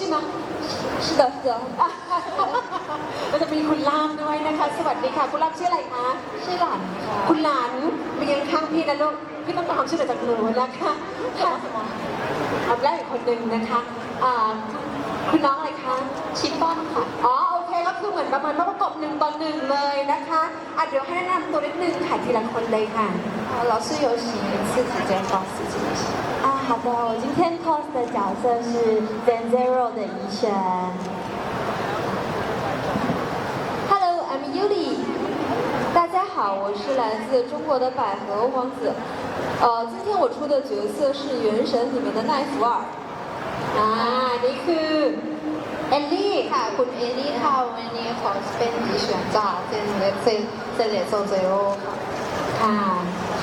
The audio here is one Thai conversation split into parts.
ช่ไหม是的是的อะเราจะมีคุณล่ามด้วยนะคะ สวัสดีค่ะ คุณล่ามชื่ออะไรคะ ชื่อหลานค่ะคุณหลานมายืนข้างพี่นะลูก พี่ต้องการความช่อจากหนูนะคะค่ะอันแรกอีกคนหนึ่งนะคะคุณน้องอะไรคะ ชิปป้อนค่ะ อ๋อ คือเหมือนประมาณว่าประกบหนึ่งต่อหนึ่งเลยนะคะอะเดี๋ยวให้แนะนำตัวนิดนึงค่ะทีละคนเลยค่ะ啊，老师有请自己介绍自己。啊，好的，我今天 cos 的角色是 Zen Zero 的怡璇。Hello, I'm Yuli。大家好，我是来自中国的百合王子。呃，今天我出的角色是《原神》里面的奈芙尔。啊，你可。 เอลลี่ค่ะ คุณเอลลี่ค่ะวันนี้ขอเป็นดีเฉียนจากเซนเวเซนเซเลโซเซโรค่ะ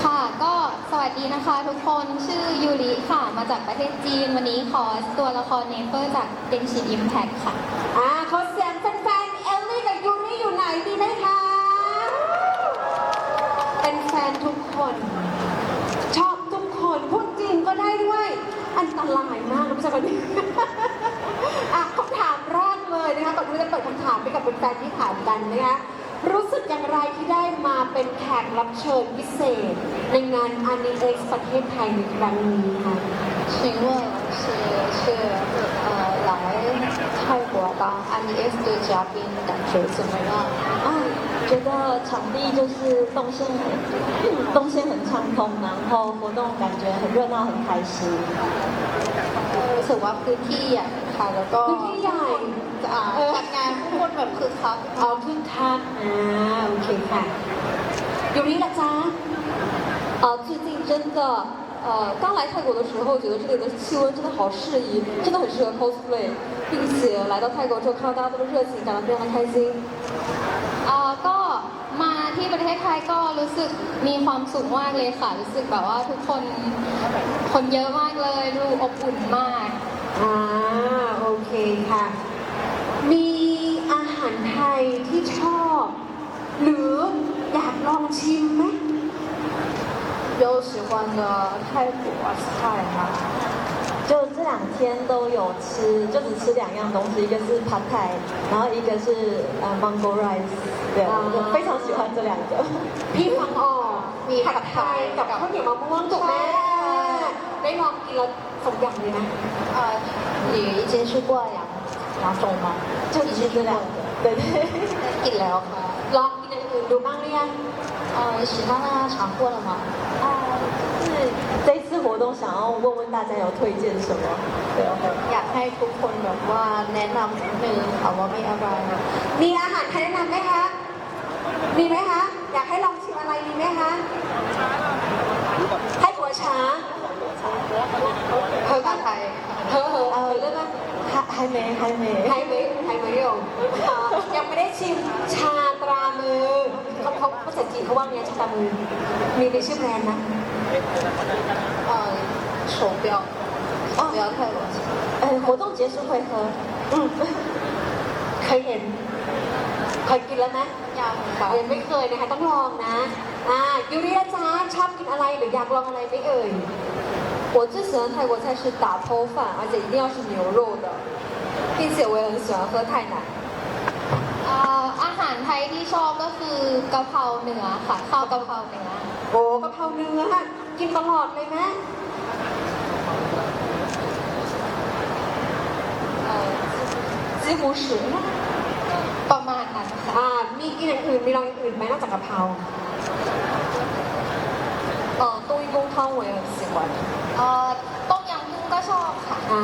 ค่ะก็สวัสดีนะคะทุกคนชื่อยูริค่ะ มาจากประเทศจีน วันนี้ขอตัวละครเนเฟอร์จากเดนชินอิมแพคค่ะ อ่าขอเสียงแฟนๆเอลลี่กับยูริอยู่ไหนดีไหมคะ เป็นแฟนทุกคน ชอบทุกคนพูดจริงก็ได้ด้วย อันตรายมากนะพี่ชา กับแฟนๆที่ถามกันนะคะ รู้สึกอย่างไรที่ได้มาเป็นแขกรับเชิญพิเศษ ในงานอัน n เอ็กประเทศไทยในครั้งนี้ค่ะ 请问是是呃来 泰国当 MES 的嘉宾，感觉怎么样？啊，觉得场地就是动线很动线很畅通，然后活动感觉很热闹，很开心。 รู้สึกว่าพื้นที่ใหญ่ค่ะ แล้วก็ พื้นที่ใหญ่ อ่าจัดงานผู้คนแบบคึกคัก เอาขึ้นคักอ่าโอเคค่ะยูริละจ๊ะ 呃，最近真的， 呃，刚来泰国的时候，觉得这里的气温真的好适宜，真的很适合 cosplay，并且来到泰国之后看到大家这么热情，感到非常的开心。 เอ่อก็มาที่ประเทศไทยก็รู้สึกมีความสุขมากเลยค่ะ รู้สึกแบบว่าทุกคนคนเยอะมากเลยดูอบอุ่นมาก อ่าโอเคค่ะ มีอาหารไทยที่ชอบ หรืออยากลองชิมไหม 有喜欢的泰国菜吗？就这两天都有吃，就只吃两样东西，一个是 Pad Thai，然后一个是呃 Mango Rice，对，我就非常喜欢这两个。 พี่ฟังออกมีผัดไทยกับข้าวเหนียวมะม่วงถูกไหมได้ลองกินแล้วสมอย่างเลยนะ 呃，你已经吃过两两种吗？就吃这两个，对对。 กินแล้วค่ะ ลองกินอย่างอื่นดูบ้างหรือยัง 呃，其他的尝过了吗？ 啊，就是这一次活动想要问问大家有推荐什么？对， อยากให้ทุกคนแบบว่าแนะนำนิดนึงค่ะว่ามีอะไร มีอาหารไทยแนะนำไหมคะ มีไหมคะ อยากให้ลองชิมอะไรมีไหมคะให้หัวช้า ภาษาไทย เธอเหอะเออเรื่องว่า 还还没还没 ไทยไหมไทยไหมโยมอ่ายังไม่ได้ชิมชาตรามือ เขาเขาภาษาจีนเขาว่าไงชาตรามือ มีในชื่อแบรนด์นะ 呃，手表，手表泰国菜。呃，活动结束会喝。 อืมเคยเห็น เคยกินแล้วไหม ยังค่ะ ยังไม่เคยนะคะ ต้องลองนะ อ่ายูริละจ้าชอบกินอะไรหรืออยากลองอะไรไหมเอ่ย 我最喜欢泰国菜是打抛饭，而且一定要是牛肉的，并且我也很喜欢喝泰奶。 เอ่ออ ารไทยที่ชอบก็คือกะเพราเนื้อค่ะข้าวกะเพราเนื้อโอ้กะเพราเนื้อค่ะกินตลอดเลยไหม่ซีฟู้ดฉุประมาณนั้นค่ะอ่ามีกินอย่างอื่นมีลองอื่นไหมนอกจากกะเพราเออตุ้ยกุ้งเท่าเวยสิบวันเออต้มยำกุ้งก็ชอบค่ะ อ่า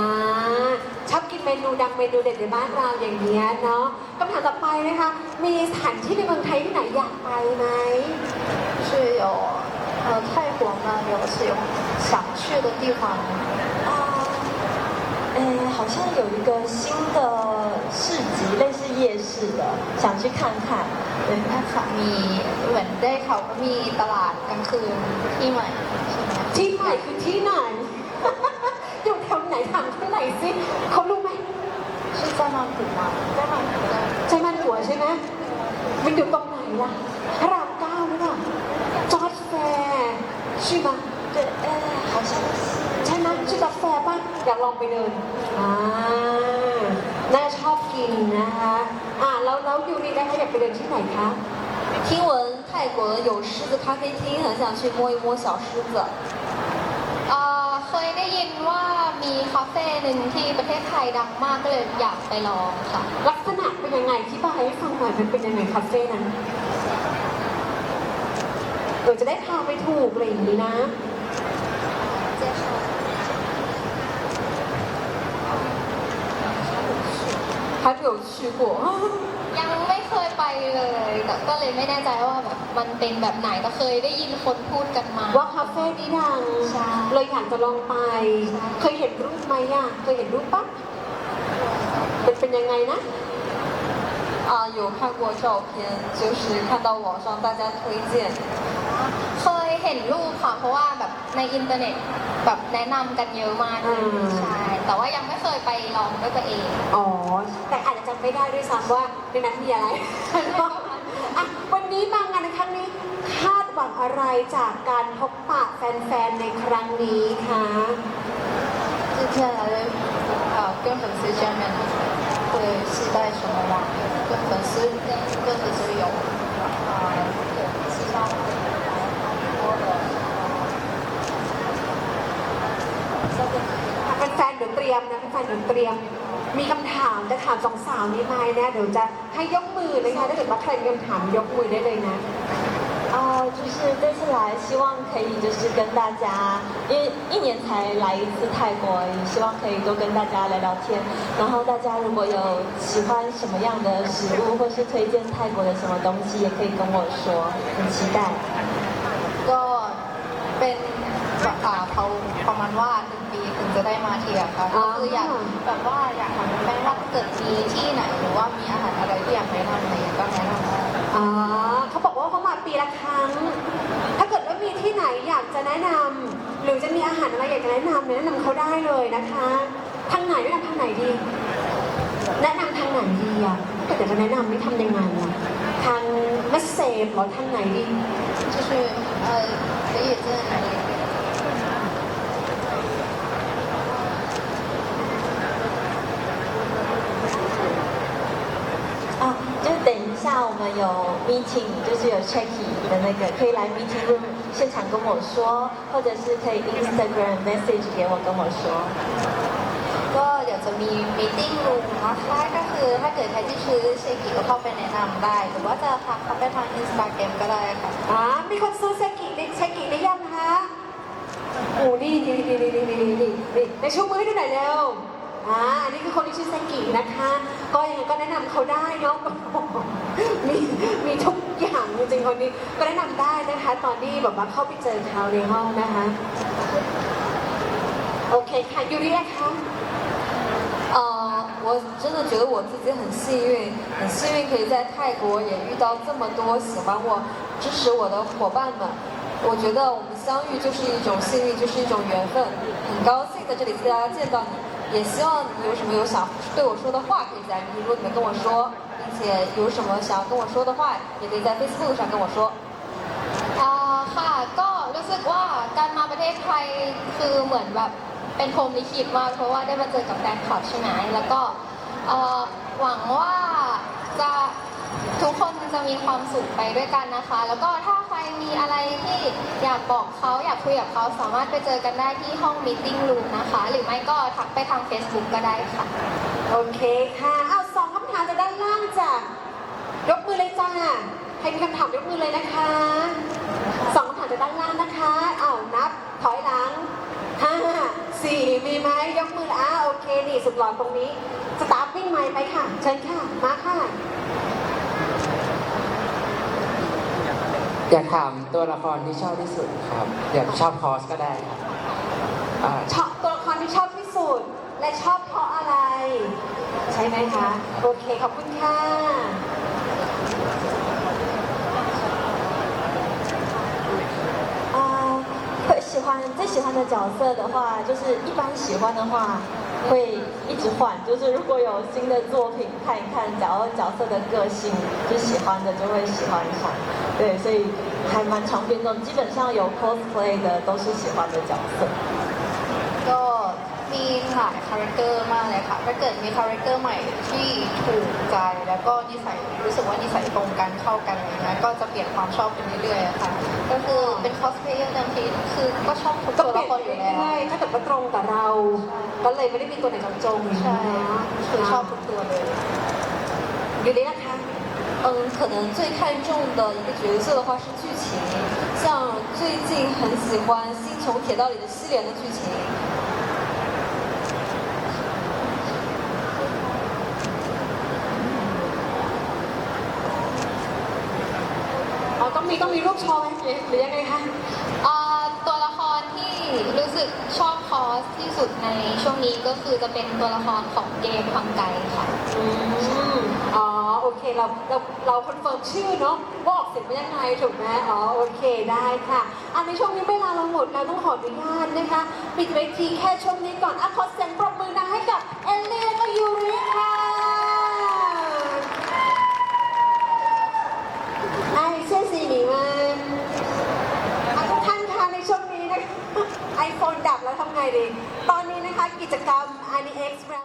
ชอบกินเมนูดังเมนูเด็ดในบ้านเราอย่างเงี้ยเนาะคำถามต่อไปนะคะ มีสถานที่ในเมืองไทยที่ไหนอยากไปไหม 是有呃泰国呢有是有想去的地方吗啊，诶，好像有一个新的市集，类似夜市的，想去看看。对， นะคะมีเหมือนได้เขาก็มีตลาดกลางคืนที่ใหม่ใช่ไหม ที่ใหม่คือที่ไหน อยู่แ ถวไหนถามเขาหน่อยสิเขารู้ไหม 是在曼谷吗？在曼谷的 ใช่มันหัวใช่ไหมมันอยู่ตรงไหนล่ะพระรามเก้าหรือเปล่าจอร์จแฟร์ใช่ปะ 对，诶，好像是。 ใช่ไหมชื่อจอร์จแฟร์ป่ะอยากลองไปเดินอ่า แล้วแล้วยูรินะคะอยากไปเดินที่ไหนคะ 听闻泰国有狮子咖啡厅，很想去摸一摸小狮子。 เอ่อเคยได้ยินว่ามีคาเฟ่หนึ่งที่ประเทศไทยดังมากก็เลยอยากไปลองค่ะ ลักษณะเป็นยังไงที่บายให้ฟังหน่อยมันเป็นยังไงคาเฟ่นั้นเดี๋ยวจะได้พาไปถูกอะไรอย่างนี้นะ 还没有去过， ยังไม่เคยไป เลยแต่ก็เลยไม่แน่ใจว่าแบบมันเป็นแบบไหนแต่เคยได้ยินคนพูดกันมา ว่าคาเฟ่นี้ดัง ใช่ เลยอยากจะลองไป เคยเห็นรูปไหมอ่ะ เคยเห็นรูปปะเป็นเป็นยังไงนะ 啊，有看过照片，就是看到网上大家推荐， เคยเห็นรูปค่ะ เพราะว่าแบบในอินเทอร์เน็ตแบบแนะนำกันเยอะมาก อืม ใช่แต่ว่ายังไม่เคยไปลองด้วยตัวเอง อ๋อ แต่อาจจะจำไม่ได้ด้วยซ้ำว่าในนั้นมีอะไร อ่ะวันนี้มางานในครั้งนี้คาดหวังอะไรจากการพบปะแฟนๆในครั้งนี้คะ 这天来啊跟粉丝见面会期待什么吗？跟粉丝跟粉丝有啊希 望多的 แฟนๆเดี๋ยวเตรียมนะแฟนๆเดี๋ยวเตรียม มีคำถามจะถามสองสาวนี้ไหมนะเดี๋ยวจะให้ยกมือเลยค่ะถ้าเกิดว่าใครมีคำถามยกมือได้เลยนะ 啊，就是这次来，希望可以就是跟大家，因为一年才来一次泰国而已，希望可以多跟大家聊聊天。然后大家如果有喜欢什么样的食物，或是推荐泰国的什么东西，也可以跟我说，很期待。 ก็เป็นอ่าเขาประมาณว่าหนึ่งปีถึงจะได้มาเที่ยวค่ะ อ๋อ ก็คืออยากแบบว่าอยากถามแม่ว่าถ้าเกิดมีที่ไหนหรือว่ามีอาหารอะไรที่อยากแนะนำอะไรก็แนะนำได้ อ่าเขาบอกว่าเขามาปีละครั้ง ถ้าเกิดว่ามีที่ไหนอยากจะแนะนำหรือจะมีอาหารอะไรอยากจะแนะนำเนี่ยแนะนำเขาได้เลยนะคะ ทางไหนแนะนำทางไหนดี แนะนำทางไหนดีอ่ะถ้าเกิดจะแนะนำนี่ทำยังไงอ่ะทางเมสเซจหรอทางไหนดี 就是呃可以在哪里 meeting，就是有 checky 的那个，可以来 meeting room 现场跟我说，或者是可以 Instagram message 给我跟我说。ก็เดี๋ยวจะมี meeting room นะคะก็คือถ้าเกิดใครที่ชื่อเชกิก็เข้าไปแนะนำได้ หรือว่าจะทักเข้าไปทาง Instagram ก็ได้ค่ะอ่ามีคนซื้อเชกิได้เชกิได้ยังคะโอ้นี่นี่นี่นี่นี่นี่นี่ในชูมือให้ดูหนแล้ว อ่าอันนี้คือคนที่ชื่อเซกินะคะ ก็ยังไงก็แนะนำเขาได้เนาะ มีมีทุกอย่างจริงๆคนนี้ก็แนะนำได้นะคะ ตอนที่แบบว่าเข้าไปเจอเขาในห้องนะคะ โอเคค่ะยูริอะคะ 呃，我真的觉得我自己很幸运，很幸运可以在泰国也遇到这么多喜欢我、支持我的伙伴们。我觉得我们相遇就是一种幸运，就是一种缘分。很高兴在这里跟大家见到你， 也希望你有什么有想对我说的话，可以在评论里面跟我说，并且有什么想要跟我说的话，也可以在 Facebook 上跟我说。 อ่าค่ะก็รู้สึกว่าการมาประเทศไทยคือเหมือนแบบเป็นพรหมลิขิตมากเพราะว่าได้มาเจอกับแฟนคลับใช่ไหมแล้วก็เอ่อหวังว่าจะ ทุกคนจะมีความสุขไปด้วยกันนะคะ แล้วก็ถ้าใครมีอะไรที่อยากบอกเขาอยากคุยกับเขาสามารถไปเจอกันได้ที่ห้องมีติ้งรูมนะคะ หรือไม่ก็ทักไปทาง Facebook ก็ได้ค่ะ โอเคค่ะเอาสองคำถามจากด้านล่างจ้ะยกมือเลยจ้าใครมีคำถามยกมือเลยนะคะสองคำถามจากด้านล่างนะคะเอานับถอยหลังห้าสี่มีไหมยกมืออ่าโอเคนี่สุดหล่อตรงนี้สตาร์ทวิ่งไมค์ไปค่ะเชิญค่ะมาค่ะ อยากถามตัวละครที่ชอบที่สุดครับ อยากชอบคอสก็ได้ครับอ่า ชอบตัวละครที่ชอบที่สุด และชอบเพราะอะไร ใช่ไหมคะ โอเค ขอบคุณค่ะ 啊，会喜欢最喜欢的角色的话，就是一般喜欢的话会 一直换，就是如果有新的作品看一看，然后角色的个性就喜欢的就会喜欢上，对，所以还蛮常变动，基本上有 cosplay 的都是喜欢的角色。 ก็มี หลายคาแรคเตอร์มากเลยค่ะ ถ้าเกิดมีคาแรคเตอร์ใหม่ที่ถูกใจแล้วก็นิสัยรู้สึกว่านิสัยตรงกันเข้ากันอะไรเงี้ยก็จะเปลี่ยนความชอบไปเรื่อยๆอะค่ะ ก็คือเป็นคอสเพลเยอร์เดิมทีคือก็ชอบทุก ก็ ตัว เป ละ ลี่ยน คร ไป อยู่แล้ว เรื่อยๆถ้าเกิดว่าตรงกับเรา ก็เลยไม่ได้มีตัวไหนเจาะจง ใช่ นะ คือชอบทุกตัวเลย อยู่ดีนะคะ 嗯，可能最看重的一个角色的话是剧情，像最近很喜欢《星穹铁道》里的西莲的剧情。 อ๋อต้องมีต้องมีรูปโชว์ไหมหรือยังไงคะเอ่อตัวละครที่รู้สึกชอบคอสที่สุดในช่วงนี้ก็คือจะเป็นตัวละครของเกมความไกลค่ะ อืมอ๋อโอเคเราเราเราคอนเฟิร์มชื่อเนาะว่าออกเสียงเป็นยังไงถูกไหมอ๋อโอเคได้ค่ะอันในช่วงนี้เวลาเราหมดแล้วต้องขออนุญาตนะคะปิดเวทีแค่ช่วงนี้ก่อนอะขอเสียงปรบมือดังให้กับเอลลี่และก็ยูริค่ะไอ้เชื่อสีหนีมาอะทุกท่านคะในช่วงนี้นะคะ ไงดี ตอนนี้นะคะกิจกรรม a n i Express